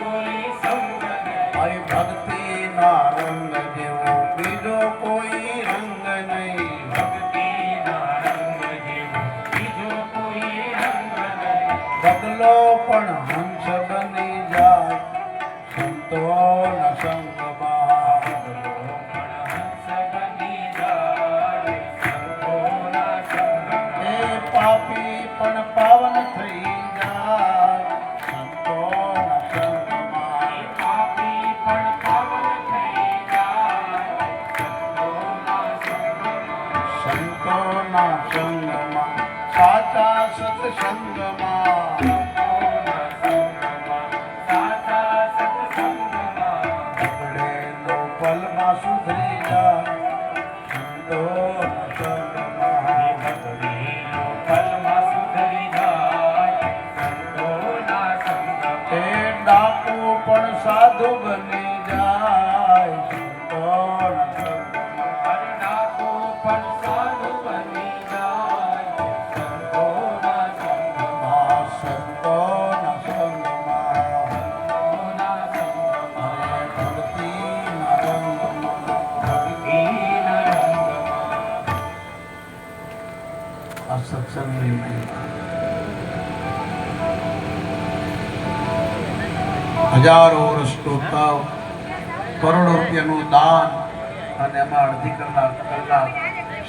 করে সৌরভ আরে ভক্তি સાચા મહિમા હજારો વર્ષ તપ કરોડો રૂપિયાનું દાન અને એમાં અડધી કલાક કલાક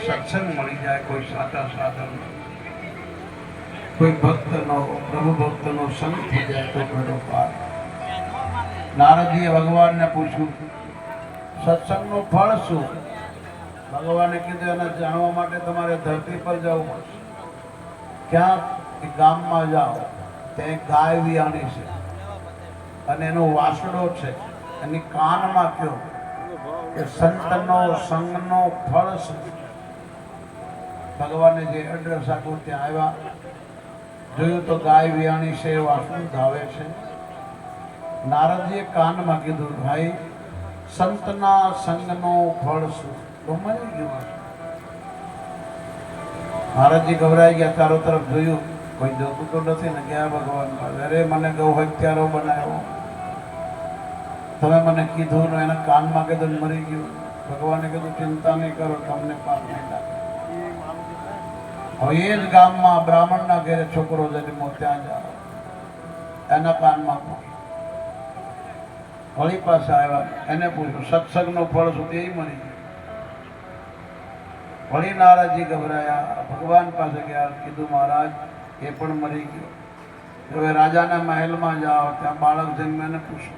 સત્સંગ મળી જાય કોઈ સાચા સાધન. કોઈ ભક્તનો, પ્રભુ ભક્તનો સંગ થઈ જાય તો ઘણો પાર નારદજીએ ભગવાનને પૂછ્યું, સત્સંગનું ફળ શું? ભગવાને કીધું, એને જાણવા માટે તમારે ધરતી પર જવું પડશે. ક્યાં કે ગામમાં જાઓ, ત્યાં ગાય વિયાણી છે. અને એનો વાસડો છે. એની કાનમાં કયો કે સંતનો, સંગનો ફળ ભગવાને જે એડ્રેસ આપ્યું, ત્યાં આવ્યા. જોયું તો ગાય વિયાણી છે વાસણ ધાવે છે. નારદજીએ કાનમાં કીધું, ભાઈ, સંતના, સંગનો ફળ શું? તો મળી ગયું મહારાજજી ગભરાઈ ગયા, ચારો તરફ જોયું. કોઈ જોતું તો નથી ને ગયા ભગવાન અરે, મને ગૌ હત્યારો બનાવ્યો. તમે મને કીધું ને એના કાનમાં કીધું મરી ગયું. ભગવાને કીધું, ચિંતા નહીં કરો, તમને પાપ નહીં લાગે. હવે એ જ ગામમાં બ્રાહ્મણના ઘેરે છોકરો જન્મો ત્યાં જાઓ એના કાનમાં વળી પાસે આવ્યા. એને પૂછ્યું, સત્સંગનો ફળ સુધી એ ગયું? વળી નારાજી ગભરાયા. ભગવાન પાસે ગયા, કીધું, મહારાજ, એ પણ મરી ગયો. હવે રાજાના મહેલમાં જાઓ, ત્યાં બાળક જન્મે એને પૂછો.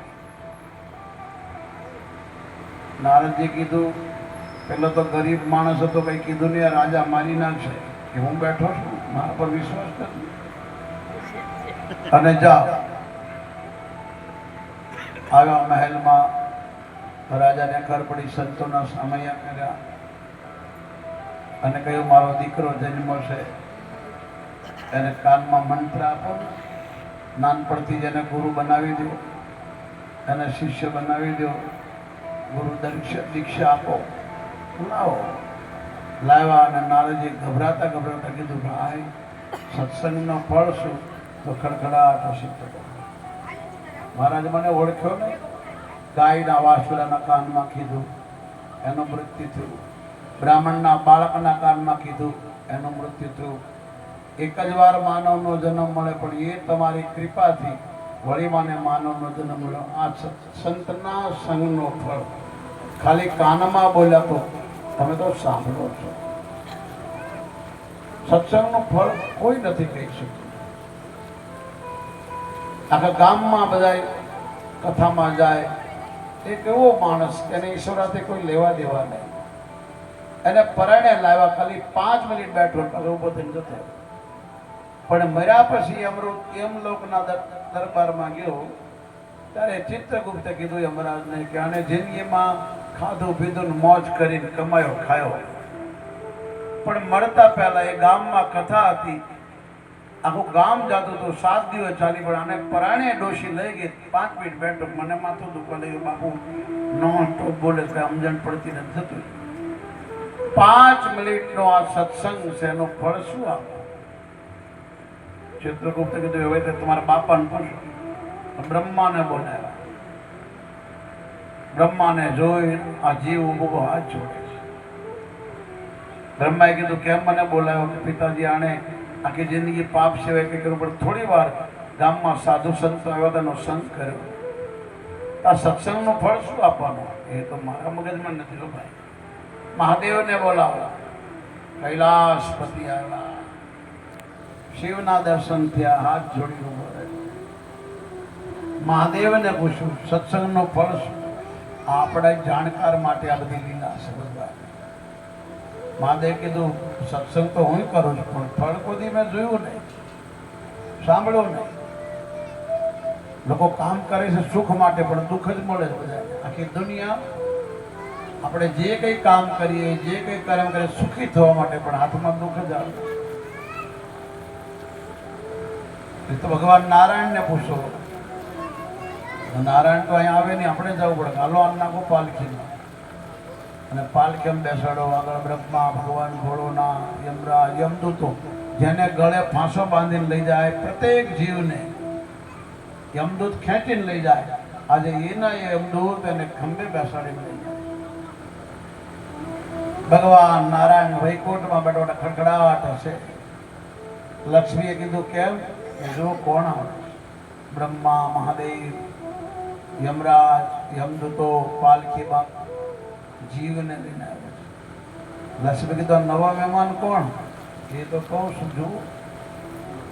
નારદજી કીધું, પેલો તો ગરીબ માણસ હતો, કઈ કીધું નહીં રાજા મારી નાખશે. કે હું બેઠો છું? મારા પર વિશ્વાસ કર. અને જાઓ. આવ્યા મહેલમાં રાજાને ખબર પડી, સંતોના સમય કર્યા. અને કહ્યું, મારો દીકરો જન્મ છે. એને કાનમાં મંત્ર આપો. નાનપણથી એને ગુરુ બનાવી દો. એને શિષ્ય બનાવી દો. ગુરુ દીક્ષા દીક્ષા આપો. લાવો. લાવ્યા અને નારજી ગભરાતા ગભરાતા કીધું, ભાઈ, સત્સંગનો ફળ શું? તો ખડખડાટ હશે મહારાજ મને ઓળખ્યો ને ગાયના વાસુરાના કાનમાં કીધું, એનું મૃત્યુ થયું. બ્રાહ્મણના બાળકના કાનમાં કીધું, એનું મૃત્યુ થયું. એક જ વાર માનવનો જન્મ મળે, પણ એ તમારી કૃપાથી વળી માને માનવનો જન્મ મળ્યો. આ સંતના સંગનો ફળ. ખાલી કાનમાં બોલ્યા તો તમે તો સાંભળો છો. સત્સંગનું ફળ કોઈ નથી કહી શકતું. આખા ગામમાં બધા કથામાં જાય, એક એવો માણસ એને ઈશ્વરાથી કોઈ લેવા દેવા નહીં. એને પરાણે લાવ્યા, ખાલી પાંચ મિનિટ બેઠો ઊભો થઈને જતો પણ મર્યા પછી અમૃત એમ લોકના દરબારમાં ગયો, ત્યારે ચિત્રગુપ્તે કીધું યમરાજને કે આને જિંદગીમાં ખાધું પીધું મોજ કરીને કમાયો, ખાયો. પણ મળતા પહેલા એ ગામમાં કથા હતી. આખું ગામ જાતું હતું, સાત દિવસ ચાલી, પણ આને પરાણે ડોશી લઈ ગઈ. પાંચ મિનિટ બેઠો, મને માથું દુખવા લઈ બાપુ નો ટોપ બોલે સમજણ પડતી નથી, જતું પાંચ મિનિટનો આ સત્સંગ છે, એનું ફળ શું આપે? ચિત્રગુપ્ત કીધું, હવે તો તમારા બાપાને પણ બ્રહ્માને બોલાવ્યા. બ્રહ્માને જોઈ આ જીવ ઊભો હાથ જોડે બ્રહ્માએ કીધું, કેમ મને બોલાવ્યો કે પિતાજી આણે આખી જિંદગી પાપ સિવાય કંઈ કર્યું પણ થોડી વાર ગામમાં સાધુ સંત આવ્યા તેનો સંત કર્યો. આ સત્સંગનું ફળ શું આપવાનું? એ તો મારા મગજમાં નથી ભાઈ. મહાદેવને બોલાવો. કૈલાસપતિ આવ્યા શિવના દર્શન થયા, હાથ જોડી મહાદેવને પૂછ્યું, સત્સંગનો ફળ આપણે જાણકાર માટે આ બધી લીલા સમજવા મહાદેવ કીધું, સત્સંગ તો હું કરું છું, પણ ફળ કોઈ મેં જોયું નહીં. સાંભળ્યું નહીં. લોકો કામ કરે છે સુખ માટે, પણ દુઃખ જ મળે છે આખી દુનિયા આપણે જે કંઈ કામ કરીએ, જે કંઈ કર્મ કરીએ, સુખી થવા માટે પણ હાથમાં દુઃખ જ આવે. તો ભગવાન નારાયણને પૂછો. નારાયણ તો અહીંયા આવે નહીં, આપણે જવું પડે. હાલો આમ નાખો પાલખીમાં. અને પાલખીમ બેસાડો, આગળ બ્રહ્મા, ભગવાન ભોળોના યમરા યમદૂતો, જેને ગળે ફાંસો બાંધીને લઈ જાય પ્રત્યેક જીવને. યમદૂત ખેંચીને લઈ જાય. આજે એના યમદૂત એને ખંભે બેસાડીને લઈ ભગવાન નારાયણ વૈકુંઠમાં બેઠો ખડખડાટ હશે લક્ષ્મીએ કીધું, કેમ? જો કોણ આવે? બ્રહ્મા, મહાદેવ, યમરાજ, યમદૂતો પાલખીમાં જીવને લઈને આવે છે. લક્ષ્મી કીધું નવા મહેમાન કોણ? એ તો કહું છું, જુઓ.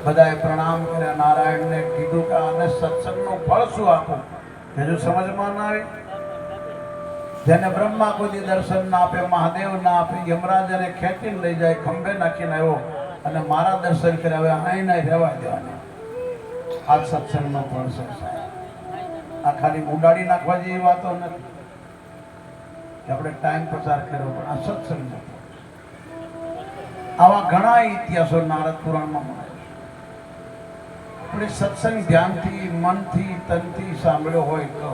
બધાએ પ્રણામ કર્યા, નારાયણને કીધું કે આને સત્સંગનું ફળ શું આપું? હજુ સમજમાં ના આવી. જેને બ્રહ્મા દર્શન ના આપે, મહાદેવ ના આપે યમરાજ એને ખેંચીને લઈ જાય, ખંભે નાખીને આવ્યો અને મારા દર્શન કર્યા. હવે અહીં નહીં રહેવા દેવાના. આ સત્સંગનો છે સાહેબ. આ ખાલી ઉડાડી નાખવા જેવી વાતો નથી. કે આપણે ટાઈમ પસાર કર્યો, પણ આ સત્સંગનો આવા ઘણા ઇતિહાસો નારદ પુરાણમાં મળે આપણે સત્સંગ ધ્યાનથી, મનથી, તનથી સાંભળ્યો હોય તો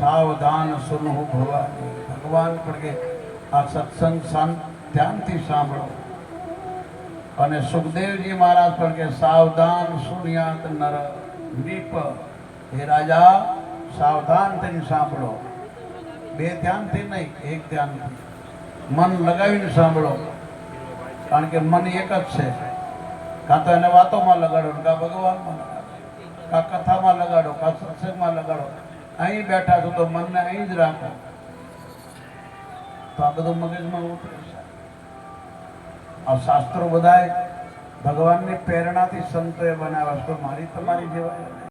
સાવધાન સુનહુ ભવાની ભગવાન પણ કે આ સત્સંગ શાંત ધ્યાનથી સાંભળો. અને સુખદેવજી મહારાજ પણ કે સાવધાન સુનિયાત નર નીપ હે રાજા, સાવધાન થઈને સાંભળો. બે ધ્યાનથી નહીં, એક ધ્યાનથી. મન લગાવીને સાંભળો. કારણ કે મન એક જ છે. કાં તો એને વાતોમાં લગાડો કાં ભગવાનમાં લગાડો. કાં કથામાં લગાડો, કાં સત્સંગમાં લગાડો. અહીં બેઠા છો તો મનને અહીં જ રાખો. તો આ બધું મગજમાં ઉતરે આ શાસ્ત્રો બધાય ભગવાનની પ્રેરણાથી સંતોએ બનાવ્યા તો મારી તમારી જેવા